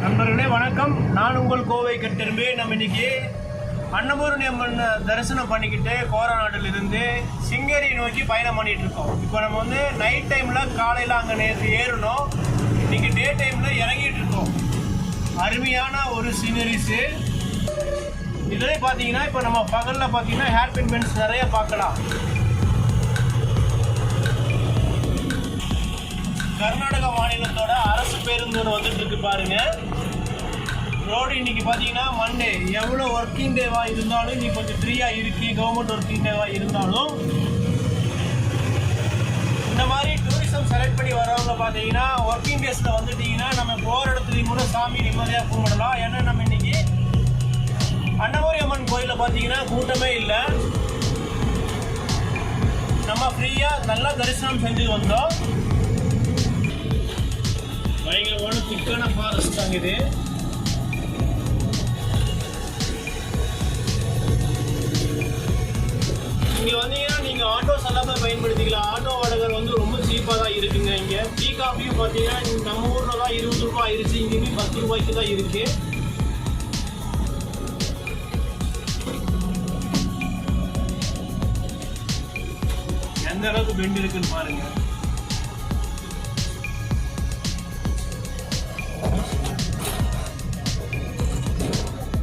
நண்பர்களே வணக்கம். நான் உங்கள் கோவை கட்டிரும்பு நம்ம இன்னைக்கு அன்னபூரணி அம்மன் தரிசனம் பண்ணிக்கிட்டு கோரநாட்டில் இருந்து சிங்கேரி நோக்கி பயணம் பண்ணிட்டு இருக்கோம் இப்போ நம்ம வந்து நைட் டைமில் காலையில் அங்கே நேற்று ஏறணும் இன்னைக்கு டே டைமில் இறங்கிட்டு இருக்கோம் அருமையான ஒரு சீனரிஸு இதுலேயே பார்த்தீங்கன்னா இப்போ நம்ம பகலில் பார்த்தீங்கன்னா ஹேர் பின் பென்ஸ் நிறைய பார்க்கலாம். கர்நாடகா மாநிலத்தோட அரசு பேருந்து வந்துட்டு இருக்கு பாருங்க. ரோடு இன்னைக்கு பார்த்தீங்கன்னா மண்டே எவ்வளோ ஒர்க்கிங் டேவாக இருந்தாலும் இன்னைக்கு கொஞ்சம் ஃப்ரீயாக இருக்கு கவர்மெண்ட் ஒர்க்கிங் டேவாக இருந்தாலும் இந்த மாதிரி டூரிசம் செலக்ட் பண்ணி வரவங்க பார்த்தீங்கன்னா ஒர்க்கிங் டேஸில் வந்துட்டீங்கன்னா நம்ம போகிற இடத்துலையும் கூட சாமி நிம்மதியாக கும்பிடலாம். ஏன்னா நம்ம இன்னைக்கு அன்னமரி அம்மன் கோயிலில் பார்த்தீங்கன்னா கூட்டமே இல்லை. நம்ம ஃப்ரீயாக நல்லா தரிசனம் செஞ்சு வந்தோம். பயங்கரமான திக்கான ஃபாரஸ்ட் தாங்க இது. இங்கே வந்தீங்கன்னா நீங்கள் ஆட்டோஸ் எல்லாமே பயன்படுத்திக்கலாம். ஆட்டோ வாடகை வந்து ரொம்ப சீப்பாக தான் இருக்குங்க இங்கே. டீ காஃபியும் பார்த்தீங்கன்னா நம்ம ஊரில் தான் இருபது ரூபாய் ஆயிடுச்சு இங்கேயுமே பத்து ரூபாய்க்கு தான் இருக்கு. எந்த அளவுக்கு பெண்ட் இருக்குன்னு பாருங்கள்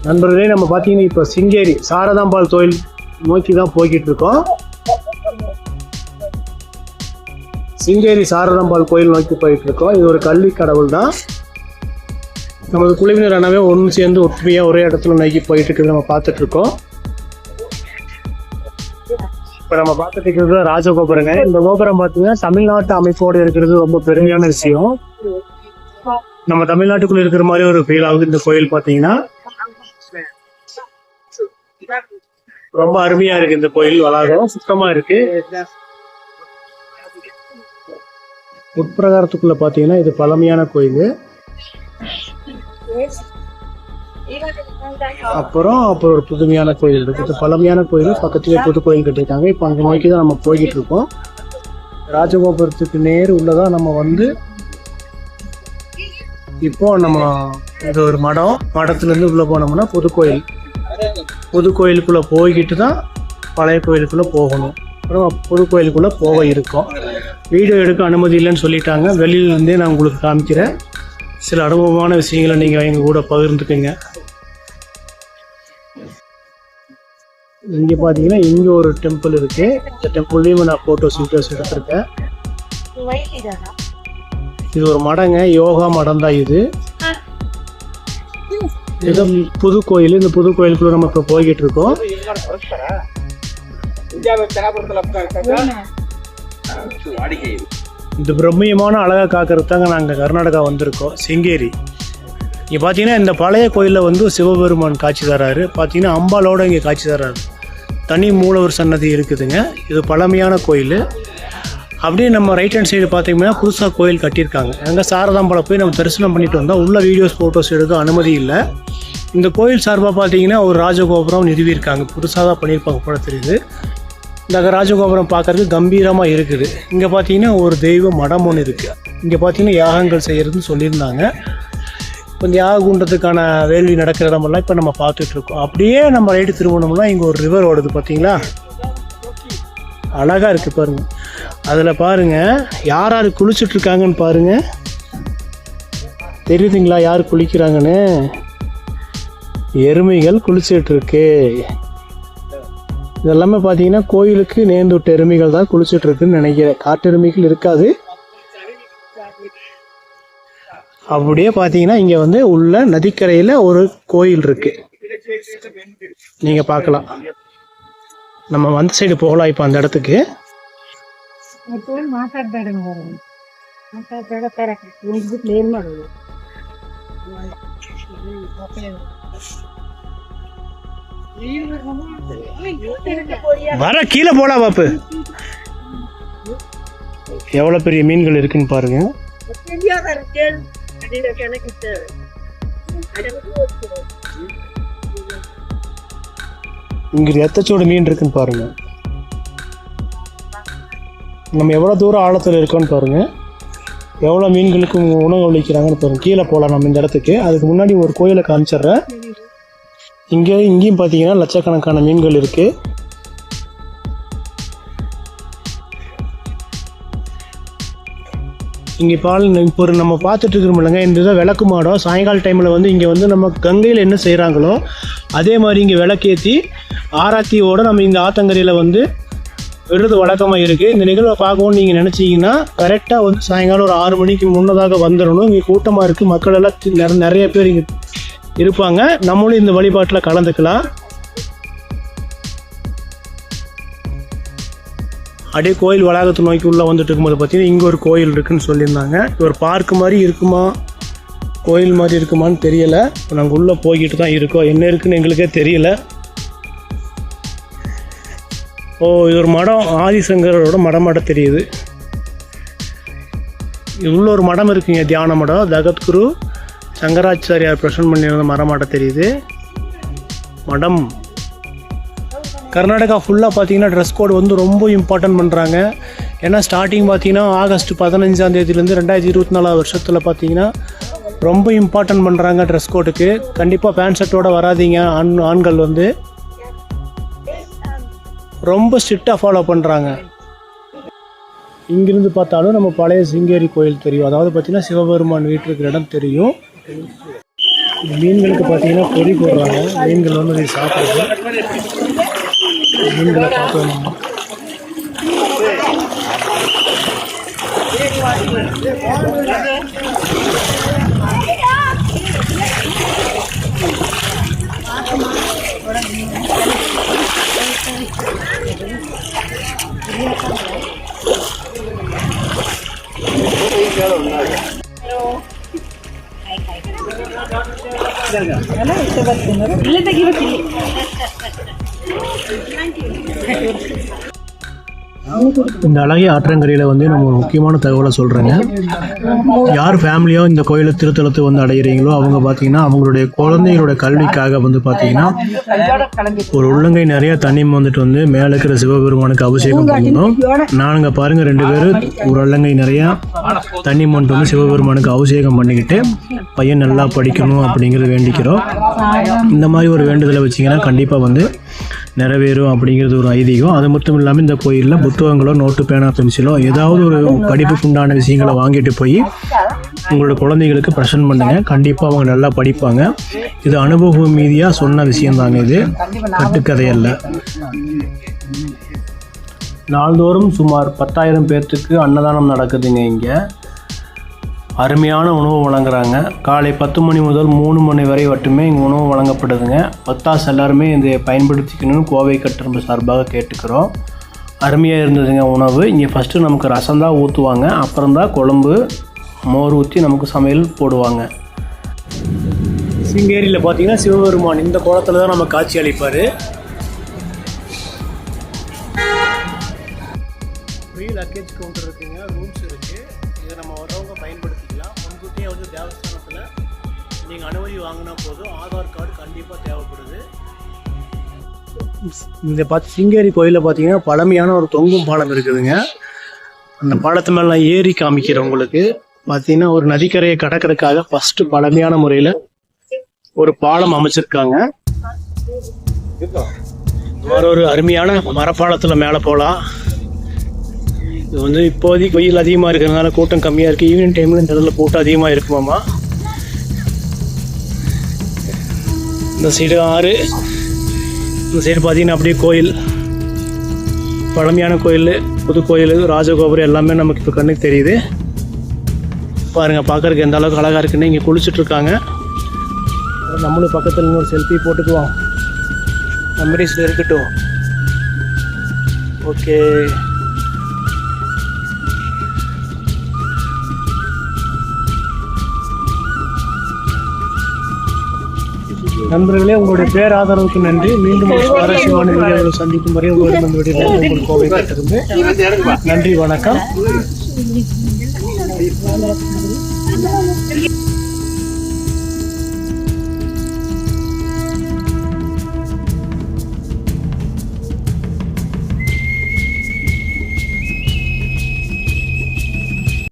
நண்பர்களே நம்ம பார்த்தீங்கன்னா இப்போ சிங்கேரி சாரதாம்பாள் கோயில் நோக்கி தான் போய்கிட்டு இருக்கோம் சிங்கேரி சாரதாம்பாள் கோயில் நோக்கி போயிட்டு இருக்கோம் இது ஒரு கல்வி கடவுள் தான். நமது குழுவினர் அனைவே ஒன்று சேர்ந்து ஒற்றுமையாக ஒரே இடத்துல நோக்கி போயிட்டு இருக்கிறது நம்ம பார்த்துட்டு இருக்கோம் இப்போ நம்ம பார்த்துட்டு இருக்கிறது ராஜகோபுரங்க. இந்த கோபுரம் பார்த்தீங்கன்னா தமிழ்நாட்டு அமைப்போடு இருக்கிறது ரொம்ப பெருமையான விஷயம். நம்ம தமிழ்நாட்டுக்குள்ள இருக்கிற மாதிரி ஒரு ஃபீல் ஆகுது இந்த கோயில் பார்த்தீங்கன்னா. ரொம்ப அருமையா இருக்கு இந்த கோயில் வளாகம். சுத்தமா இருக்கு. உட்பிரகாரத்துக்குள்ள பாத்தீங்கன்னா இது பழமையான கோயில். அப்புறம் அப்புறம் ஒரு புதுமையான கோயில் இருக்கு. இது பழமையான கோயில். பக்கத்துலேயே புது கோயில் கட்டியிருக்காங்க. இப்போ அங்கே நோக்கி தான் நம்ம போய்கிட்டு இருக்கோம். ராஜகோபுரத்துக்கு நேர் உள்ளதான் நம்ம வந்து இப்போ நம்ம இது ஒரு மடம். மடத்துல இருந்து உள்ள போனோம்னா புது கோயில். புது கோயிலுக்குள்ள போய்கிட்டு தான் பழைய கோயிலுக்குள்ள போகணும். அப்புறம் புது கோயிலுக்குள்ள போக இருக்கோம். வீடியோ எடுக்க அனுமதி இல்லைன்னு சொல்லிட்டாங்க. வெளியில இருந்தே நான் உங்களுக்கு காமிக்கிறேன். சில அனுபவமான விஷயங்களை நீங்கள் எங்கள் கூட பகிர்ந்துக்குங்க. இங்கே பார்த்தீங்கன்னா இங்கே ஒரு டெம்பிள் இருக்கு. இந்த டெம்பிள்லேயும் நான் ஃபோட்டோஸ் வீடியோஸ் எடுத்திருக்கேன். இது ஒரு மடங்க யோகா மடம் தான் இது. இது புது கோயில் இந்த புது கோயிலுக்குள்ள நம்ம இப்போ போய்கிட்டு இருக்கோம். இந்த பிரம்மியமான அழகை காக்கிறது தாங்க நாங்கள் கர்நாடகா வந்திருக்கோம் சிங்கேரி. இங்கே பார்த்தீங்கன்னா இந்த பழைய கோயிலில் வந்து சிவபெருமான் காட்சி தராரு. பார்த்தீங்கன்னா அம்பாலோட இங்கே காட்சி தராரு. தனி மூலவர் சன்னதி இருக்குதுங்க. இது பழமையான கோயில். அப்படியே நம்ம ரைட் ஹேண்ட் சைடு பார்த்தீங்கன்னா புதுசாக கோயில் கட்டியிருக்காங்க. அங்கே சாரதாம்பலம் போய் நம்ம தரிசனம் பண்ணிட்டு வந்தால் உள்ள வீடியோஸ் ஃபோட்டோஸ் எடுக்க அனுமதி இல்லை. இந்த கோயில் சார்பாக பார்த்தீங்கன்னா ஒரு ராஜகோபுரம் நிறுவியிருக்காங்க. புதுசாக தான் பண்ணியிருப்பாங்க போல தெரியுது. இந்த ராஜகோபுரம் பார்க்கறதுக்கு கம்பீரமாக இருக்குது. இங்கே பார்த்தீங்கன்னா ஒரு தெய்வ மடம் ஒன்று இருக்குது இங்கே பார்த்தீங்கன்னா யாகங்கள் செய்கிறதுன்னு சொல்லியிருந்தாங்க. இப்போ இந்த யாக குண்டத்துக்கான வேள்வி நடக்கிற இடமெல்லாம் இப்போ நம்ம பார்த்துட்ருக்கோம் அப்படியே நம்ம ரைட்டு திரும்பணும்னா இங்கே ஒரு ரிவர் ஓடுது பார்த்தீங்களா? அழகாக இருக்குது பாருங்கள் அதில் பாருங்க யார் யார் குளிச்சுட்ருக்காங்கன்னு இருக்காங்கன்னு பாருங்க. தெரியுதுங்களா யார் குளிக்கிறாங்கன்னு? எருமைகள் குளிச்சுட்டு இருக்கு. இதெல்லாமே பார்த்தீங்கன்னா கோயிலுக்கு நேர்ந்துவிட்ட எருமைகள் தான் குளிச்சுட்டு இருக்குன்னு நினைக்கிறேன். காட்டெருமைகள் இருக்காது. அப்படியே பார்த்தீங்கன்னா இங்கே வந்து உள்ள நதிக்கரையில் ஒரு கோயில் இருக்கு. நீங்கள் பார்க்கலாம். நம்ம வந்த சைடு போகலாம் இப்போ அந்த இடத்துக்கு. ಮಾತಾಡ್ಬೇಡ ಮಾತಾಡ್ಬೇಡ ತರ ಮುಗಿದ್ಬಿಟ್ಟು ಏನ್ ಮಾಡೋದು வர கீழே போலாம் பாப்பு எவ்வளோ பெரிய மீன்கள் இருக்குன்னு பாருங்க இங்க எத்தச்சோட மீன் இருக்குன்னு பாருங்க நம்ம எவ்வளோ தூரம் ஆழத்தில் இருக்கோன்னு பாருங்கள் எவ்வளோ மீன்களுக்கு உணவு அளிக்கிறாங்கன்னு பாருங்கள் கீழே போகலாம் நம்ம இந்த இடத்துக்கு. அதுக்கு முன்னாடி ஒரு கோயிலை காமிச்சிட்றேன். இங்கே இங்கேயும் பார்த்தீங்கன்னா லட்சக்கணக்கான மீன்கள் இருக்குது இங்கே பால் இப்போ ஒரு நம்ம பார்த்துட்டு இருக்கிறோம் இந்த இதை விளக்கு மாடம் சாயங்கால டைமில் வந்து இங்கே வந்து நம்ம கங்கையில் என்ன செய்கிறாங்களோ அதே மாதிரி இங்கே விளக்கேற்றி ஆராத்தியோடு நம்ம இந்த ஆத்தங்கரையில் வந்து விருது வழக்கமாக இருக்குது இந்த நிகழ்வை பார்க்கணும்னு நீங்கள் நினச்சிங்கன்னா கரெக்டாக வந்து சாயங்காலம் ஒரு ஆறு மணிக்கு முன்னதாக வந்துடணும் இங்கே கூட்டமாக இருக்குது மக்கள் எல்லாம் தி- நிற- நிறைய பேர் இங்கே இருப்பாங்க. நம்மளும் இந்த வழிபாட்டில் கலந்துக்கலாம். அப்படியே கோயில் வளாகத்தை நோக்கி உள்ளே வந்துட்டு இருக்கும்போது பார்த்தீங்கன்னா இங்கே ஒரு கோயில் இருக்குன்னு சொல்லியிருந்தாங்க. ஒரு பார்க் மாதிரி இருக்குமா? கோயில் மாதிரி இருக்குமான்னு தெரியலை. இப்போ நாங்கள் உள்ளே போய்கிட்டு தான் இருக்கோம். என்ன இருக்குன்னு எங்களுக்கே தெரியல. ஓ இது ஒரு மடம். ஆதிசங்கரோட மடம் தெரியுது. இவ்வளோ ஒரு மடம் இருக்குங்க தியான மடம். ஜகத்குரு சங்கராச்சாரியார் பிரசன்ட் பண்ணியிருந்த மரமாட தெரியுது. மடம். கர்நாடகா ஃபுல்லாக பார்த்தீங்கன்னா ட்ரெஸ் கோட் வந்து ரொம்ப இம்பார்ட்டன்ட் பண்ணுறாங்க ஏன்னா ஸ்டார்டிங் பார்த்தீங்கன்னா ஆகஸ்ட் பதினஞ்சாம் தேதியிலேருந்து ரெண்டாயிரத்தி இருபத்தி நாலாவது வருஷத்தில் பார்த்தீங்கன்னா ரொம்ப இம்பார்ட்டன்ட் பண்ணுறாங்க ட்ரெஸ் கோட்டுக்கு கண்டிப்பாக பேண்ட் ஷர்ட்டோடு வராதீங்க ஆண் ஆண்கள் வந்து. ரொம்ப ஸ்ட்ரிக்டாக ஃபாலோ பண்ணுறாங்க இங்கிருந்து பார்த்தாலும் நம்ம பழைய சிங்கேரி கோயில் தெரியும். அதாவது பார்த்தீங்கன்னா சிவபெருமான் வீட்டு இருக்கிற இடம் தெரியும். மீன்களுக்கு பார்த்தீங்கன்னா பொறி போடுறாங்க. மீன்கள் வந்து இதை சாப்பிடுது. மீன்களை பார்க்கணும் ಅಲ್ಲ ಇಷ್ಟ ಬರ್ತೀನಿ ಇಲ್ಲೇ ತೆಗಿಬೇಕು ಇಲ್ಲಿ இந்த அழகிய ஆற்றங்கரையில் வந்து நம்ம ஒரு முக்கியமான தகவலை சொல்கிறேங்க யார் ஃபேமிலியோ இந்த கோயிலை திருத்தலத்தை வந்து அடையிறீங்களோ அவங்க பார்த்தீங்கன்னா அவங்களுடைய குழந்தைகளோட கல்விக்காக வந்து பார்த்தீங்கன்னா ஒரு உள்ளங்கை நிறைய தண்ணி வந்துட்டு வந்து மேலே இருக்கிற சிவபெருமானுக்கு அபிஷேகம் பண்ணணும். நானுங்க பாருங்க ரெண்டு பேரும் ஒரு உள்ளங்கை நிறையா தண்ணி மொண்டு வந்து சிவபெருமானுக்கு அபிஷேகம் பண்ணிக்கிட்டு பையன் நல்லா படிக்கணும் அப்படிங்கிறது வேண்டிக்கிறோம். இந்த மாதிரி ஒரு வேண்டுதலை வச்சிங்கன்னா கண்டிப்பாக வந்து நிறைவேறும் அப்படிங்கிறது ஒரு ஐதீகம். அது மட்டும் இல்லாமல் இந்த கோயிலில் புத்தகங்களோ நோட்டு பேனா பென்சிலோ ஏதாவது ஒரு படிப்புக்கு உண்டான விஷயங்களை வாங்கிட்டு போய் உங்களோட குழந்தைகளுக்கு ப்ரெசன்ட் பண்ணுங்க. கண்டிப்பாக அவங்க நல்லா படிப்பாங்க. இது அனுபவ மீதியாக சொன்ன விஷயந்தாங்க இது. கட்டுக்கதையல்ல நாள்தோறும் சுமார் பத்தாயிரம் பேர்த்துக்கு அன்னதானம் நடக்குதுங்க இங்கே. அருமையான உணவு வழங்குறாங்க. காலை பத்து மணி முதல் மூணு மணி வரை மட்டுமே இங்கே உணவு வழங்கப்படுதுங்க. பத்தாஸ் எல்லாருமே இதை பயன்படுத்திக்கணும்னு கோவை கட்டரம்பு சார்பாக கேட்டுக்கிறோம். அருமையாக இருந்ததுங்க உணவு. இங்கே ஃபஸ்ட்டு நமக்கு ரசம் தான் ஊற்றுவாங்க அப்புறம் தான் குழம்பு மோர் ஊற்றி நமக்கு சமையல் போடுவாங்க. சிங்கேரியில் பார்த்தீங்கன்னா சிவபெருமான் இந்த குளத்துல தான் நம்ம காட்சி அளிப்பார். ஃப்ரீ லக்கேஜ் கவுண்டர் இருக்குங்க. ரூம்ஸ் இருக்குது இதை நம்ம வரவங்க பயன்படுத்திக்கலாம். முன்கூட்டியே வந்து தேவஸ்தானத்தில் நீங்கள் அனுமதி வாங்கினா போதும். ஆதார் கார்டு கண்டிப்பாக தேவைப்படுது. இந்த பார்த்து சிங்கேரி கோயிலில் பார்த்தீங்கன்னா பழமையான ஒரு தொங்கும் பாலம் இருக்குதுங்க. அந்த பாலத்து மேலே நான் ஏறி காமிக்கிறேன் உங்களுக்கு. பார்த்தீங்கன்னா ஒரு நதிக்கரையை கடக்கிறதுக்காக ஃபஸ்ட்டு பழமையான முறையில் ஒரு பாலம் அமைச்சிருக்காங்க. மாதிரி ஒரு அருமையான மரப்பாலத்தில் மேலே போகலாம் இது வந்து இப்போதைக்கு வெயில் அதிகமாக இருக்கிறதுனால கூட்டம் கம்மியாக இருக்குது ஈவினிங் டைமில் இந்த இடத்துல கூட்டம் அதிகமாக இருக்குமாம்மா? இந்த சைடு ஆறு. இந்த சைடு பார்த்தீங்கன்னா அப்படியே கோயில். பழமையான கோயில் புது கோயில் ராஜகோபுரம் எல்லாமே நமக்கு இப்போ கண்ணுக்கு தெரியுது. பாருங்கள் பார்க்கறதுக்கு எந்த அளவுக்கு அழகாக இருக்குன்னு இங்கே குளிச்சுட்ருக்காங்க நம்மளும் பக்கத்தில் இன்னொரு செல்ஃபி போட்டுக்குவோம். மெமரிஸில் இருக்கட்டும். ஓகே நண்பர்களே உங்களுடைய பேர் ஆதரவுக்கு நன்றி. மீண்டும் ஒரு சுவாரஸ்யமான வீடியோவில் சந்திக்கும் வரை உங்களிடம் உங்கள் கோவை கட்டிருந்து நன்றி வணக்கம்.